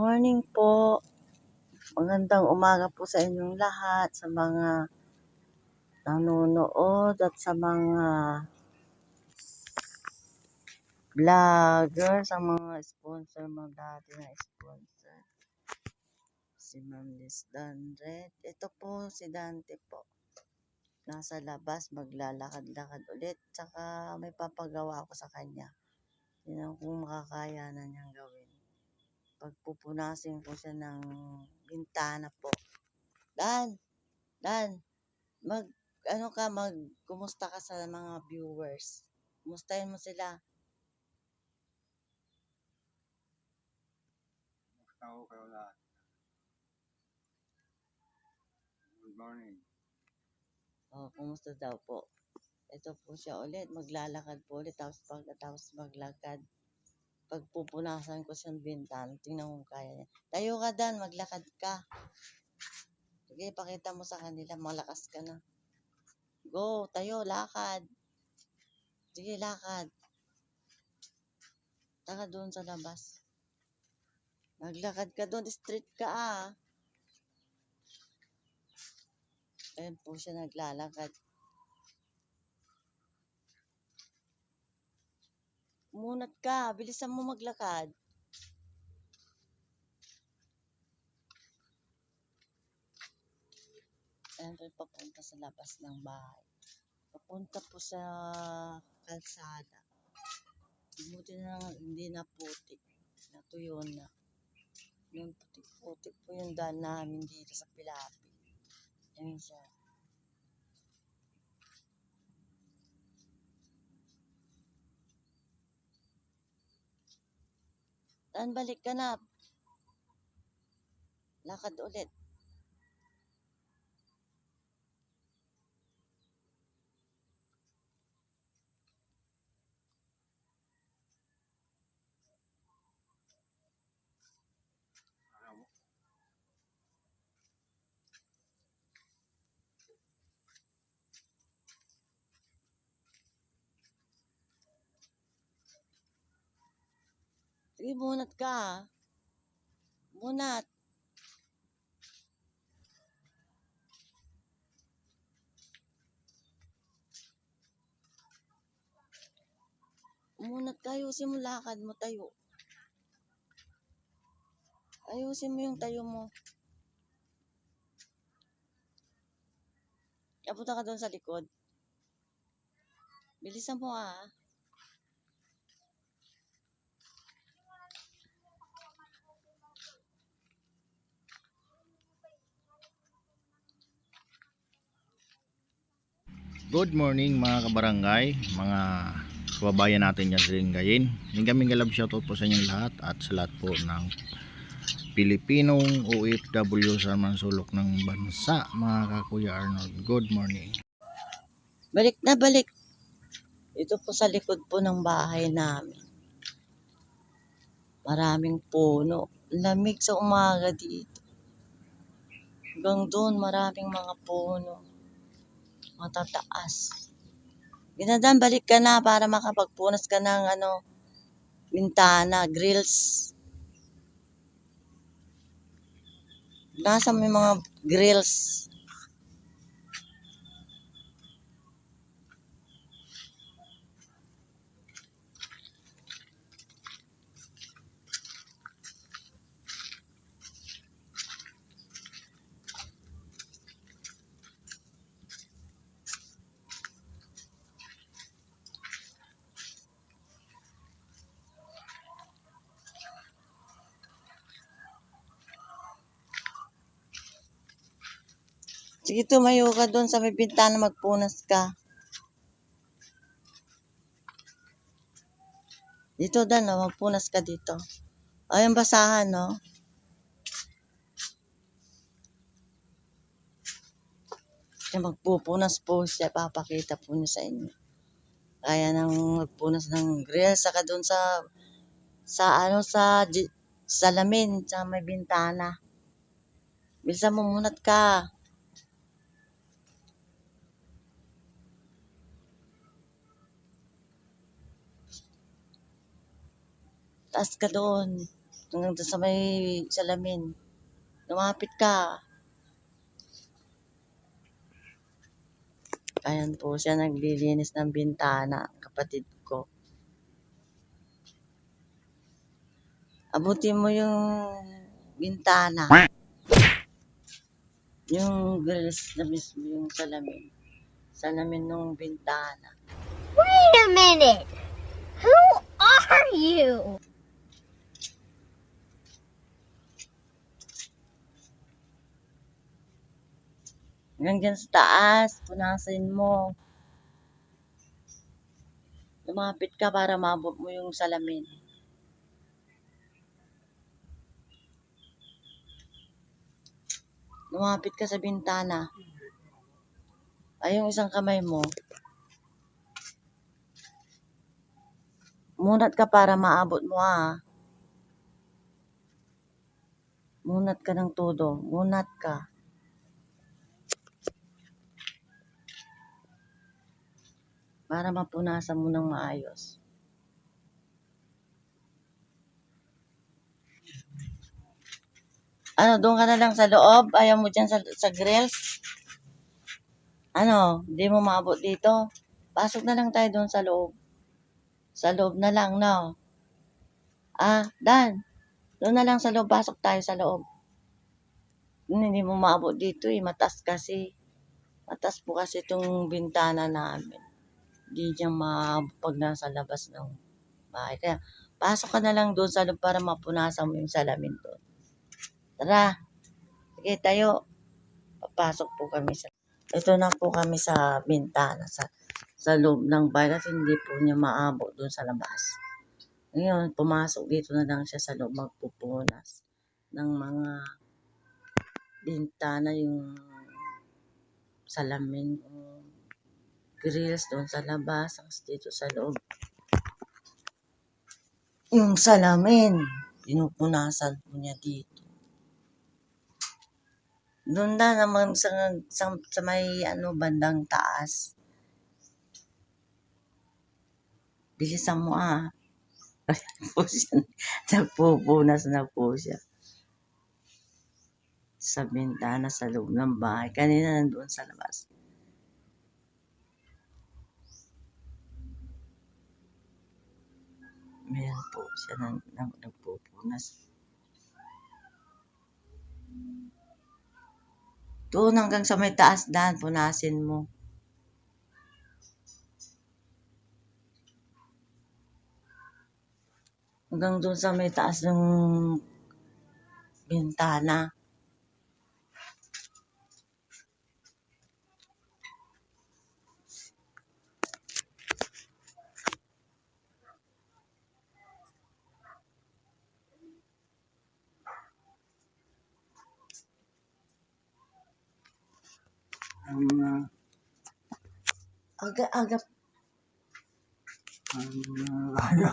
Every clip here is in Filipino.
Morning po. Magandang umaga po sa inyong lahat, sa mga nanonood at sa mga vlogger, sa mga sponsor, mga dati na sponsor. Si Ma'am Liz Dandret. Ito po si Dante po. Nasa labas, maglalakad-lakad ulit. Tsaka may papagawa ako sa kanya. Yun ang kung makakaya na niyang gawin. Pagpupunasin ko siya ng bintana po. Dan! Dan! Mag, ano ka, mag, kumusta ka sa mga viewers? Kumustahin mo sila? Tao kayo lahat. Good morning. Oh, kumusta daw po? Ito po siya ulit, maglalakad po ulit. Tapos pagkatapos maglakad, pagpupunasan ko siyang bintana, tingnan kung kaya niya. Tayo ka Dan, maglakad ka. Sige, pakita mo sa kanila, malakas ka na. Go, tayo, lakad. Sige, lakad. Taka doon sa labas. Maglakad ka doon, street ka ah. Ayan po siya naglalakad. Munat ka, bilisan mo maglakad. Ayan papunta sa labas ng bahay. Papunta po sa kalsada. Buti na lang hindi na puti. Natuyo na. Yung puti-puti po yung daan namin dito sa Pilapi. Ayan siya. Dan, balik ka na. Lakad ulit. Sige, munat ka. Munat. Munat ka, ayusin mo lakad mo, tayo. Ayusin mo yung tayo mo. Kapunta ka doon sa likod. Bilisan mo ah. Good morning mga kabarangay, mga kababayan natin dyan sa Lingayen. Yung kaming galab shoutout po sa inyong lahat at sa lahat po ng Pilipinong OFW sa man sulok ng bansa, mga kakuya Arnold. Good morning. Balik na, balik. Ito po sa likod po ng bahay namin. Maraming puno. Lamig sa umaga dito. Hanggang doon, maraming mga puno. Matataas. Ginadan, balik ka na para makapagpunas ka ng ano, bintana, grills. Nasa may mga grills. Sige, tumayo ka doon sa may bintana, magpunas ka. Dito, Dan, no? magpunas ka dito. Ay, ang basahan, no? Kaya magpupunas po siya, papakita po niya sa inyo. Kaya nang magpunas ng grill, saka doon sa, sa ano, sa salamin, sa may bintana. Bilisan mo munat ka. Taas ka doon. Hanggang doon sa may salamin. Lumapit ka. Ayan po siya naglilinis ng bintana, kapatid ko. Abutin mo yung bintana. Yung grills na mismo yung salamin. Salamin ng bintana. Wait a minute. Who are you? Hanggang sa taas, punasin mo. Lumapit ka para maabot mo yung salamin. Lumapit ka sa bintana. Ay, yung isang kamay mo. Munat ka para maabot mo ah. Munat ka ng todo. Munat ka. Para mapunasan mo ng maayos. Ano, doon ka na lang sa loob? Ayaw mo dyan sa, sa grills? Ano, hindi mo maabot dito? Pasok na lang tayo doon sa loob. Sa loob na lang, no? Ah, Dan, doon na lang sa loob. Pasok tayo sa loob. Hmm, Hindi mo maabot dito eh. Matas kasi. Matas po kasi itong bintana namin di niya maabot pag nasa labas ng bahay. Kaya, pasok ka na lang doon sa loob para mapunasan mo yung salamin doon. Tara. Sige, tayo. Papasok po kami sa... Ito na po kami sa bintana, sa, sa loob ng bahay kasi hindi po niya maabot doon sa labas. Ngayon, pumasok dito na lang siya sa loob magpupunas ng mga bintana, yung salamin, yung grills doon sa labas, tapos dito sa loob. Yung salamin, pinupunasan po niya dito. Doon na naman sa, sa, sa may ano, bandang taas. Bilisan mo ah. Po siya. Nagpupunas na po siya. Sa bintana, sa loob ng bahay. Kanina nandoon sa labas. Ayan po siya nang, nang, nagpupunas. Doon hanggang sa may taas daan, punasin mo. Hanggang doon sa may taas ng bintana. Ang mga, Aga-aga ang mga, ano,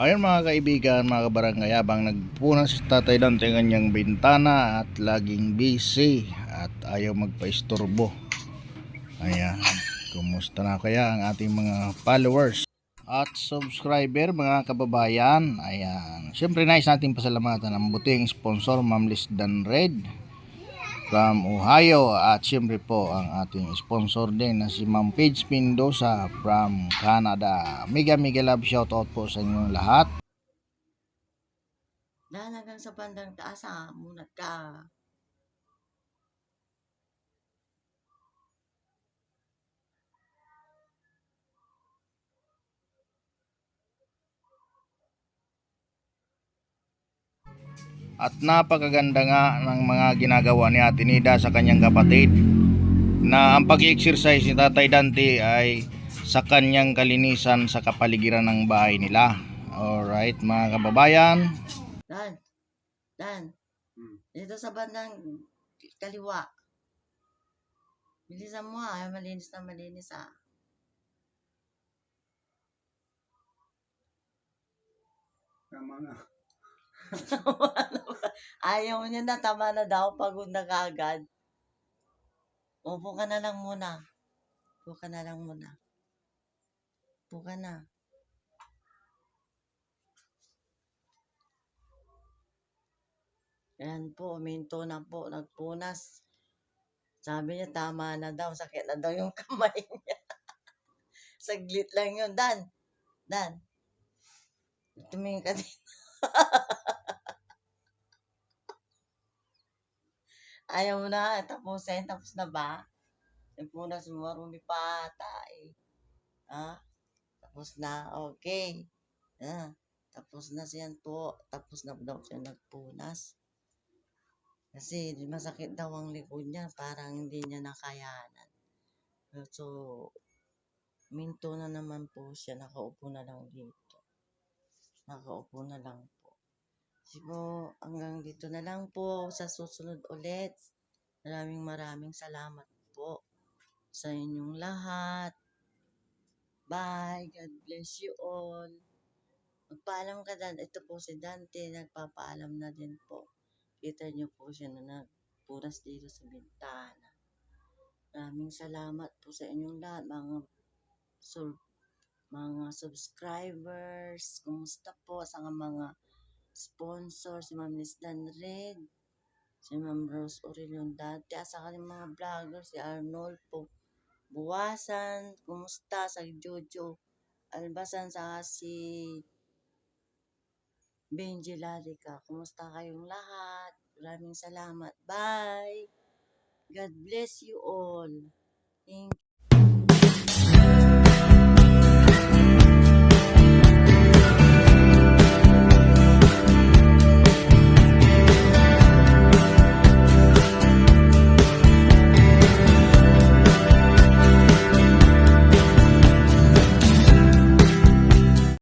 Ayun mga kaibigan, mga kabarangay, habang nagpunas si Tatay Dante ng kanyang bintana at laging busy at ayaw magpaistorbo. Ayan, kumusta na kaya ang ating mga followers at subscriber mga kababayan. Ayan, siyempre nais natin pasalamatan ang buting sponsor Ma'am Liz Dan Red from Ohio at siyempre po ang ating sponsor din na si Ma'am Paige Mendoza from Canada. Mega mega love shoutout po sa inyong lahat. daan hanggang sa bandang taas ha. Munat ka. At napakaganda nga ng mga ginagawa ni Ate Nida sa kanyang kapatid na ang pag-exercise ni Tatay Dante ay sa kanyang kalinisan sa kapaligiran ng bahay nila. Alright mga kababayan. Dan. Dan. Hmm. Dito sa bandang kaliwa. Bilisan mo ha. Malinis na malinis ha. tama na. Ayaw niya na. Tama na daw. Pagod na kaagad. Upo ka na lang muna. Upo ka na lang muna. Upo ka na. Ayan po, minto na po, nagpunas. Sabi niya, tama na daw, sakit na daw yung kamay niya. Saglit lang yun. Dan, Dan, tumingin ka din. Ayaw mo na, tapusin, tapos na ba? Nagpunas mo, marumi pa ata eh. Ha? Tapos na, okay. Ah, tapos na siyan po. Tapos na daw siya nagpunas. Kasi masakit daw ang likod niya. Parang hindi niya nakayanan. So, minto na naman po siya. Nakaupo na lang dito. Nakaupo na lang Siguro, hanggang dito na lang po. Sa susunod ulit. Maraming maraming salamat po sa inyong lahat. Bye. God bless you all. Magpaalam ka Dan. Ito po si Dante. Nagpapaalam na din po. Kita niyo po siya na nagpunas dito sa bintana. Maraming salamat po sa inyong lahat. Mga sur mga subscribers. Kumusta po sa mga sponsor. Si Ma'am Liz Dan Red. Si Ma'am Rose Aurelion dati. At saka mga vlogger. Si Arnold po. Buwasan. Kumusta sa Jojo. Albasan sa si Benji Larica. Kumusta kayong lahat? Maraming salamat. Bye! God bless you all. Thank